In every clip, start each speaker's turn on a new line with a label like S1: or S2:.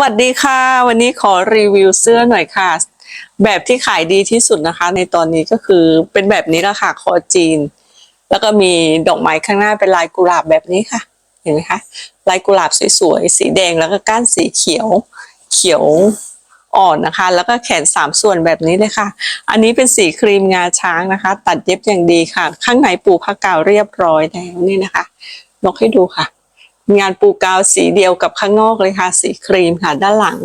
S1: วัสดีค่ะ วันนี้ขอรีวิวเสื้อหน่อยค่ะ แบบที่ขายดีที่สุดนะคะ ในตอนนี้ก็คือเป็นแบบนี้ละค่ะคอจีน แล้วก็มีดอกไม้ข้างหน้าเป็นลายกุหลาบแบบนี้ค่ะ เห็นไหมคะลายกุหลาบสวยๆสีแดงแล้วก็ก้านสีเขียว เขียวอ่อนนะคะ แล้วก็แขนสามส่วนแบบนี้เลยค่ะ อันนี้เป็นสีครีมงาช้างนะคะ ตัดเย็บอย่างดีค่ะ ข้างในปูผ้ากาวเรียบร้อยแล้วนี่นะคะนกให้ดูค่ะ งานปูกาวสีเดียวกับข้างนอกเลยค่ะ สีครีมค่ะด้านหลัง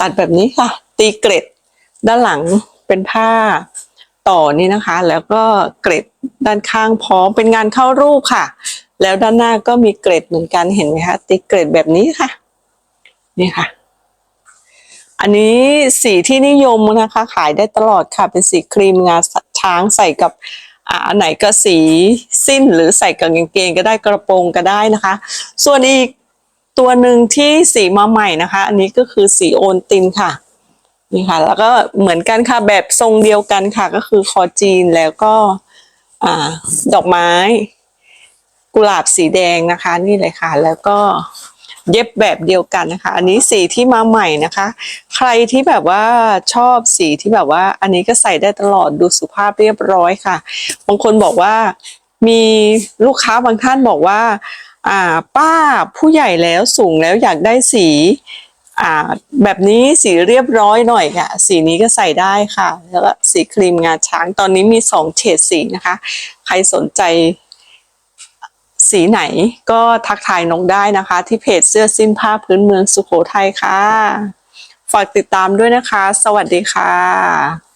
S1: ตัดแบบนี้ค่ะ ตีเกร็ด ด้านหลังเป็นผ้าต่อนี่นะคะ แล้วก็เกร็ดด้านข้างพร้อมเป็นงานเข้ารูปค่ะ แล้วด้านหน้าก็มีเกร็ดเหมือนกันเห็นไหมคะตีเกร็ดแบบนี้ค่ะ นี่ค่ะ อันนี้สีที่นิยมนะคะ ขายได้ตลอดค่ะ เป็นสีครีมงาช้างใส่กับ อ่าอันไหนก็สีสิ้นหรือใส่กับกางเกงก็ได้กระโปรงก็ได้นะคะ ส่วนอีกตัวหนึ่งที่สีมาใหม่นะคะ อันนี้ก็คือสีโอนตินค่ะนี่ค่ะ แล้วก็เหมือนกันค่ะแบบทรงเดียวกันค่ะ ก็คือคอจีนแล้วก็อ่าดอกไม้ กุหลาบสีแดงนะคะ นี่เลยค่ะ แล้วก็ เย็บแบบเดียวกันนะคะ อันนี้สีที่มาใหม่นะคะ ใครที่แบบว่าชอบสีที่แบบว่า อันนี้ก็ใส่ได้ตลอดดูสุภาพเรียบร้อยค่ะ บางคนบอกว่ามีลูกค้าบางท่านบอกว่า อ่า ป้าผู้ใหญ่แล้วสูงแล้วอยากได้สี อ่า แบบนี้สีเรียบร้อยหน่อยค่ะ สีนี้ก็ใส่ได้ค่ะ แล้วก็สีครีมงาช้างตอนนี้มีสองเฉดสีนะคะ ใครสนใจ สีไหนก็ทักทายนกได้นะคะ ที่เพจเสื้อสิ้นผ้าพื้นเมืองสุโขทัยค่ะ ฝากติดตามด้วยนะคะ สวัสดีค่ะ